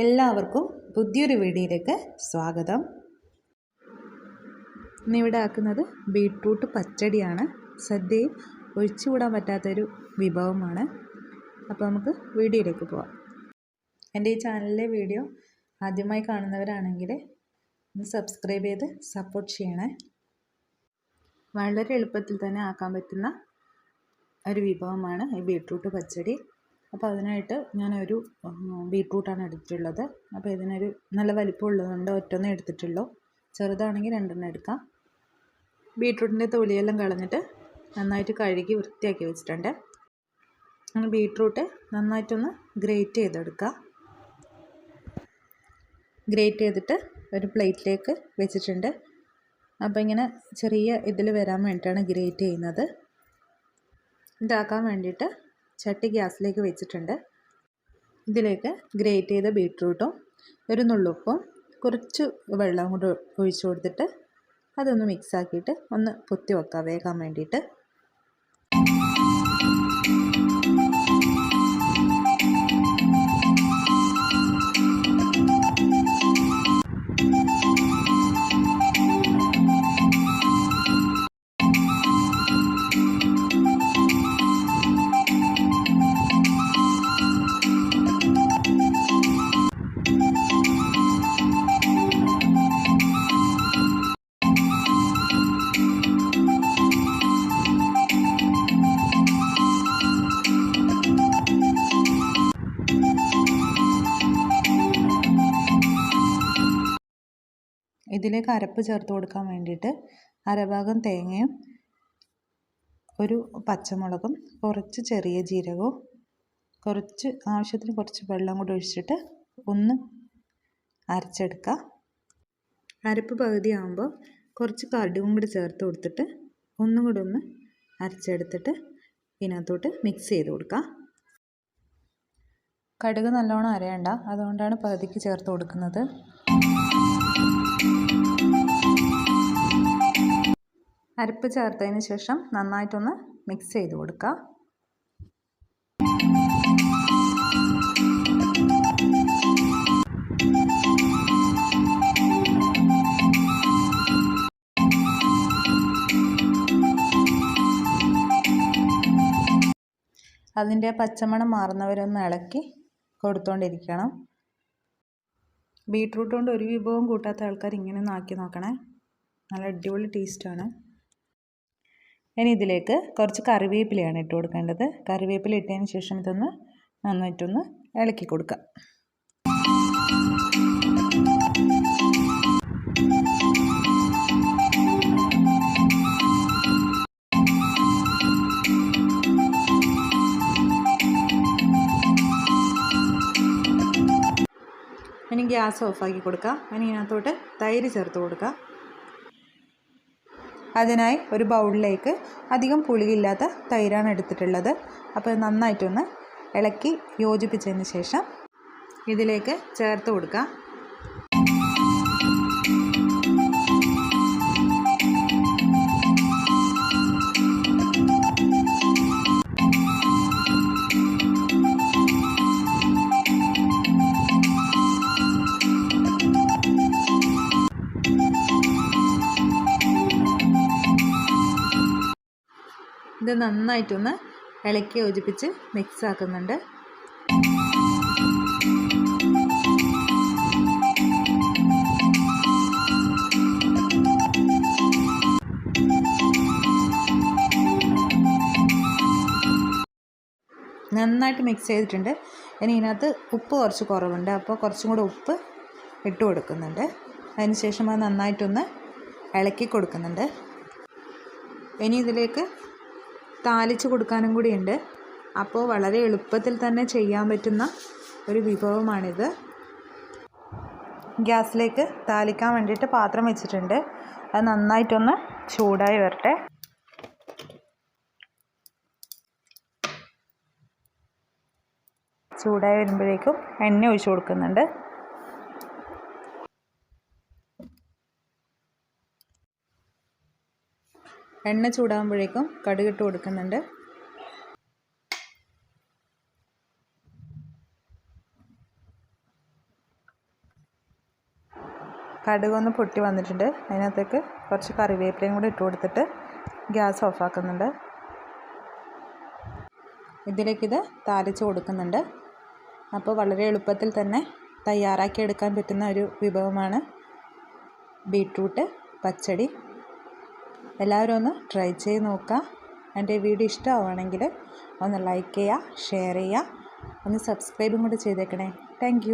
എല്ലാവർക്കും പുതിയൊരു വീഡിയോയിലേക്ക് സ്വാഗതം. ഇന്നിവിടെ ആക്കുന്നത് ബീട്രൂട്ട് പച്ചടിയാണ്. സദ്യയിൽ ഒഴിച്ചുകൂടാൻ പറ്റാത്തൊരു വിഭവമാണ്. അപ്പോൾ നമുക്ക് വീഡിയോയിലേക്ക് പോവാം. എന്റെ ഈ ചാനലിലെ വീഡിയോ ആദ്യമായി കാണുന്നവരാണെങ്കിൽ ഒന്ന് സബ്സ്ക്രൈബ് ചെയ്ത് സപ്പോർട്ട് ചെയ്യണേ. വളരെ എളുപ്പത്തിൽ തന്നെ ആക്കാൻ പറ്റുന്ന ഒരു വിഭവമാണ് ഈ ബീട്രൂട്ട് പച്ചടി. അപ്പോൾ അതിനായിട്ട് ഞാനൊരു ബീട്രൂട്ടാണ് എടുത്തിട്ടുള്ളത്. അപ്പോൾ ഇതിനൊരു നല്ല വലിപ്പമുള്ളതുകൊണ്ട് ഒറ്റൊന്നേ എടുത്തിട്ടുള്ളൂ. ചെറുതാണെങ്കിൽ രണ്ടെണ്ണം എടുക്കാം. ബീട്രൂട്ടിന്റെ തൊലിയെല്ലാം കളഞ്ഞിട്ട് നന്നായിട്ട് കഴുകി വൃത്തിയാക്കി വെച്ചിട്ടുണ്ട്. അങ്ങനെ ബീട്രൂട്ട് നന്നായിട്ടൊന്ന് ഗ്രേറ്റ് ചെയ്തെടുക്കുക ഗ്രേറ്റ് ചെയ്തിട്ട് ഒരു പ്ലേറ്റിലേക്ക് വെച്ചിട്ടുണ്ട്. അപ്പോൾ ഇങ്ങനെ ചെറിയ ഇതിൽ വരാൻ വേണ്ടിയിട്ടാണ് ഗ്രേറ്റ് ചെയ്യുന്നത്. ഇതാക്കാൻ വേണ്ടിയിട്ട് ചട്ടി ഗ്യാസിലേക്ക് വെച്ചിട്ടുണ്ട്. ഇതിലേക്ക് ഗ്രേറ്റ് ചെയ്ത ബീട്രൂട്ടും ഒരു നുള്ളുപ്പും കുറച്ച് വെള്ളം കൂടെ ഒഴിച്ചു കൊടുത്തിട്ട് അതൊന്ന് മിക്സാക്കിയിട്ട് ഒന്ന് കുത്തി വെക്കാം വേകാൻ വേണ്ടിയിട്ട്. ഇതിലേക്ക് അരപ്പ് ചേർത്ത് കൊടുക്കാൻ വേണ്ടിയിട്ട് അരഭാഗം തേങ്ങയും ഒരു പച്ചമുളകും കുറച്ച് ചെറിയ ജീരകവും കുറച്ച് ആവശ്യത്തിന് കുറച്ച് വെള്ളം കൂടി ഒഴിച്ചിട്ട് ഒന്ന് അരച്ചെടുക്കുക. അരപ്പ് പകുതി ആകുമ്പോൾ കുറച്ച് കടുകും കൂടി ചേർത്ത് കൊടുത്തിട്ട് ഒന്നും കൂടി ഒന്ന് അരച്ചെടുത്തിട്ട് ഇതിനകത്തോട്ട് മിക്സ് ചെയ്ത് കൊടുക്കുക. കടുക് നല്ലോണം അരയണ്ട അതുകൊണ്ടാണ് പകുതിക്ക് ചേർത്ത് കൊടുക്കുന്നത്. അരപ്പ് ചേർത്തതിന് ശേഷം നന്നായിട്ടൊന്ന് മിക്സ് ചെയ്ത് കൊടുക്കുക അതിന്റെ പച്ചമണം മാറുന്നവരൊന്ന് ഇളക്കി കൊടുത്തുകൊണ്ടിരിക്കണം ബീട്രൂട്ട് കൊണ്ട് ഒരു വിഭവം കൂട്ടാത്ത ആൾക്കാർ ഇങ്ങനെ ഒന്ന് ആക്കി നോക്കണേ. നല്ല അടിപൊളി ടേസ്റ്റാണ് ഇനി ഇതിലേക്ക് കുറച്ച് കറിവേപ്പിലയാണ് ഇട്ട് കൊടുക്കേണ്ടത്. കറിവേപ്പില ഇട്ടതിന് ശേഷം ഇതൊന്ന് നന്നായിട്ടൊന്ന് ഇളക്കി കൊടുക്കാം. ഇനി ഗ്യാസ് ഓഫാക്കി കൊടുക്കാം. ഇനി ഇതിനകത്തോട്ട് തൈര് ചേർത്ത് കൊടുക്കുക അതിനായി ഒരു ബൗളിലേക്ക് അധികം പുളിയില്ലാത്ത തൈരാണ് എടുത്തിട്ടുള്ളത്. അപ്പോൾ നന്നായിട്ടൊന്ന് ഇളക്കി യോജിപ്പിച്ചതിന് ശേഷം ഇതിലേക്ക് ചേർത്ത് കൊടുക്കുക ഇത് നന്നായിട്ടൊന്ന് ഇളക്കി യോജിപ്പിച്ച് മിക്സ് ആക്കുന്നുണ്ട്. നന്നായിട്ട് മിക്സ് ചെയ്തിട്ടുണ്ട്. ഇനി ഇതിനകത്ത് ഉപ്പ് കുറച്ച് കുറവുണ്ട്. അപ്പോൾ കുറച്ചും കൂടെ ഉപ്പ് ഇട്ട് കൊടുക്കുന്നുണ്ട്. അതിന് ശേഷം അത് നന്നായിട്ടൊന്ന് ഇളക്കി കൊടുക്കുന്നുണ്ട്. ഇനി ഇതിലേക്ക് താളിച്ച് കൊടുക്കാനും കൂടിയുണ്ട്. അപ്പോൾ വളരെ എളുപ്പത്തിൽ തന്നെ ചെയ്യാൻ പറ്റുന്ന ഒരു വിഭവമാണിത്. ഗ്യാസിലേക്ക് താലിക്കാൻ വേണ്ടിയിട്ട് പാത്രം വെച്ചിട്ടുണ്ട്. അത് നന്നായിട്ടൊന്ന് ചൂടായി വരട്ടെ. ചൂടായി വരുമ്പോഴേക്കും എണ്ണ ഒഴിച്ച് കൊടുക്കുന്നുണ്ട്. എണ്ണ ചൂടാകുമ്പോഴേക്കും കടുകിട്ട് കൊടുക്കുന്നുണ്ട്. കടുകൊന്ന് പൊട്ടി വന്നിട്ടുണ്ട്. അതിനകത്തേക്ക് കുറച്ച് കറിവേപ്പിലയും കൂടി ഇട്ട് കൊടുത്തിട്ട് ഗ്യാസ് ഓഫാക്കുന്നുണ്ട്. ഇതിലേക്കിത് താലിച്ച് കൊടുക്കുന്നുണ്ട്. അപ്പോൾ വളരെ എളുപ്പത്തിൽ തന്നെ തയ്യാറാക്കിയെടുക്കാൻ പറ്റുന്ന ഒരു വിഭവമാണ് ബീട്രൂട്ട് പച്ചടി. എല്ലാവരും ഒന്ന് ട്രൈ ചെയ്ത് നോക്കുക. എന്റെ വീഡിയോ ഇഷ്ടമാവുകയാണെങ്കിൽ ഒന്ന് ലൈക്ക് ചെയ്യുക ഷെയർ ചെയ്യുക. ഒന്ന് സബ്സ്ക്രൈബും കൂടി ചെയ്തേക്കണേ. താങ്ക്